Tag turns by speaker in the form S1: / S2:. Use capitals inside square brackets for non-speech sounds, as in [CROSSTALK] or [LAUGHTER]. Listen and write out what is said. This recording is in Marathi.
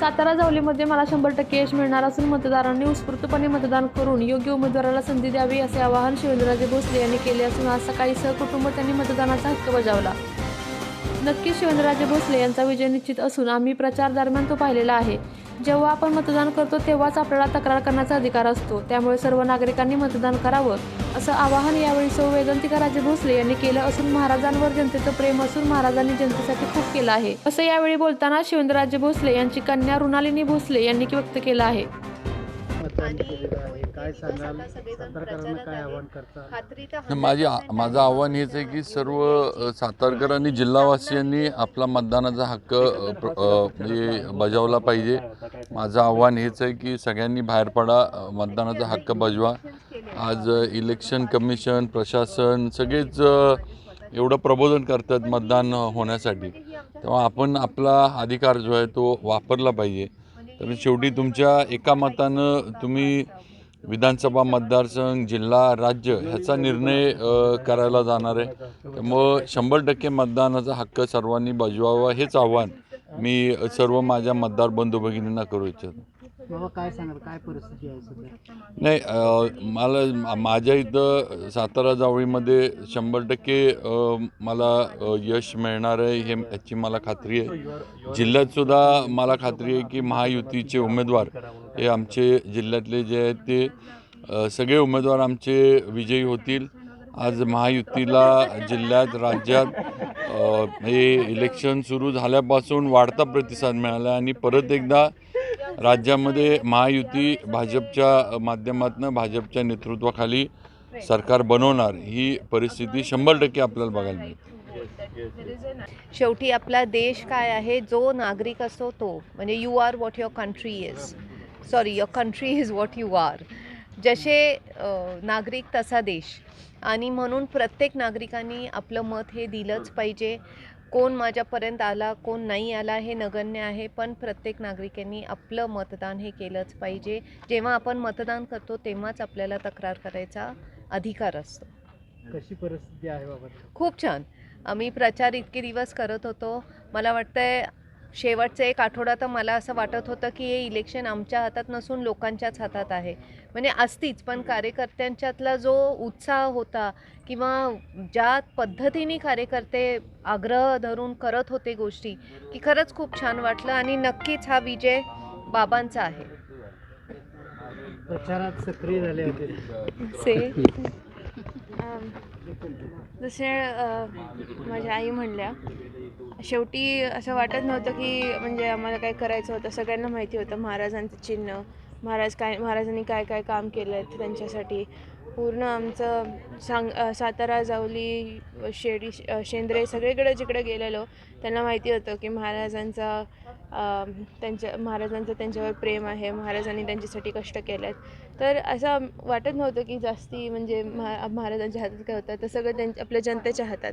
S1: सातारा जावलीमध्ये मला शंभर टक्के यश मिळणार असून मतदारांनी उत्स्फूर्तपणे मतदान करून योग्य उमेदवाराला संधी द्यावी असे आवाहन शिवेंद्रराजे भोसले यांनी केले असून आज सकाळी सहकुटुंब त्यांनी मतदानाचा हक्क बजावला. नक्कीच शिवेंद्रराजे भोसले यांचा विजय निश्चित असून आम्ही प्रचार दरम्यान तो पाहिलेला आहे. जेव्हा आपण मतदान करतो तेव्हाच आपल्याला तक्रार करण्याचा अधिकार असतो. त्यामुळे सर्व नागरिकांनी मतदान करावं असं आवाहन यावेळी सौ वेदंतिका राजे भोसले यांनी केलं असून महाराजांवर जनतेचं प्रेम असून महाराजांनी जनतेसाठी खूप केलं आहे. असं यावेळी बोलताना शिवेंद्रराजे भोसले यांची कन्या रुणालिनी भोसले यांनी व्यक्त केलं आहे.
S2: आहे. काय सांगाल? सातारकरांना काय आवाहन करता?
S3: नाही, माझी माझं आव्हान हेच आहे की सर्व अ, सातारकरांनी जिल्हावासियांनी आपला मतदानाचा हक्क म्हणजे बजावला पाहिजे. माझं आव्हान हेच आहे की सगळ्यांनी बाहेर पडा मतदानाचा हक्क बजवा. आज इलेक्शन कमिशन प्रशासन सगळेच एवढं प्रबोधन करतात मतदान होण्यासाठी. तेव्हा आपण आपला अधिकार जो आहे तो वापरला पाहिजे. तर शेवटी तुमच्या एका मतानं तुम्ही विधानसभा मतदारसंघ जिल्हा राज्य ह्याचा निर्णय करायला जाणार आहे. त्यामुळं शंभर टक्के मतदानाचा हक्क सर्वांनी बजवावा हेच आव्हान मी सर्व माझ्या मतदार बंधू भगिनींना करू इच्छितो.
S2: बाबा काय सांगाल? काय परिस्थिती आहे सध्या?
S3: नाही अ, मला माझ्या इथं सातारा जावळीमध्ये शंभर टक्के अ, मला अ, यश मिळणार आहे हे याची मला खात्री आहे. जिल्ह्यात सुद्धा मला खात्री आहे की महायुतीचे उमेदवार हे आमचे जिल्ह्यातले जे आहेत ते अ, सगळे उमेदवार आमचे विजयी होतील. आज महायुतीला जिल्ह्यात राज्यात अ, हे इलेक्शन सुरू झाल्यापासून वाढता प्रतिसाद मिळाला आणि परत एकदा राज्यामध्ये महायुती भाजपच्या माध्यमातून भाजपच्या नेतृत्वाखाली सरकार बनवणार ही परिस्थिती शंभर टक्के आपल्याला बघायला मिळते
S4: शेवटी आपला देश काय आहे? जो नागरिक असतो तो. म्हणजे you are what your country is sorry your country is what you are जसे नागरिक तसा देश. आणि म्हणून प्रत्येक नागरिकांनी आपलं मत हे दिलंच पाहिजे. कोण माझ्यापर्यंत आला कोण नाही आला हे नगण्य आहे पण प्रत्येक नागरिकांनी आपलं मतदान हे केलंच पाहिजे. जेव्हा आपण मतदान करतो तेव्हाच आपल्याला तक्रार करायचा अधिकार असतो.
S2: कशी परिस्थिती आहे बाबा?
S4: खूप छान. आम्ही प्रचार इतके दिवस करत होतो. मला वाटतंय शेवटचं एक आठवडा तर मला असं वाटत होतं की हे इलेक्शन आमच्या हातात नसून लोकांच्याच हातात आहे. म्हणजे असतीच पण कार्यकर्त्यांच्यातला जो उत्साह होता किंवा ज्या पद्धतीने कार्यकर्ते आग्रह धरून करत होते गोष्टी की खरंच खूप छान वाटलं आणि नक्कीच हा विजय बाबांचा आहे.
S2: प्रचारात सक्रिय झाले होते. [LAUGHS]
S5: जसे माझ्या आई म्हणल्या शेवटी असं वाटत नव्हतं की म्हणजे आम्हाला काय करायचं होतं. सगळ्यांना माहिती होतं महाराजांचं चिन्ह महाराज काय महाराजांनी काय काय काम केलं आहे त्यांच्यासाठी. पूर्ण आमचं सांग सातारा जावली शेडी शेंद्रे सगळीकडे जिकडे गेलेलो त्यांना माहिती होतं की महाराजांचा त्यांच्या महाराजांचं त्यांच्यावर प्रेम आहे. महाराजांनी त्यांच्यासाठी कष्ट केले आहेत तर असं वाटत नव्हतं की जास्ती म्हणजे महा महाराजांच्या हातात काय होतं. तर सगळं त्यांच्या आपल्या जनतेच्या हातात.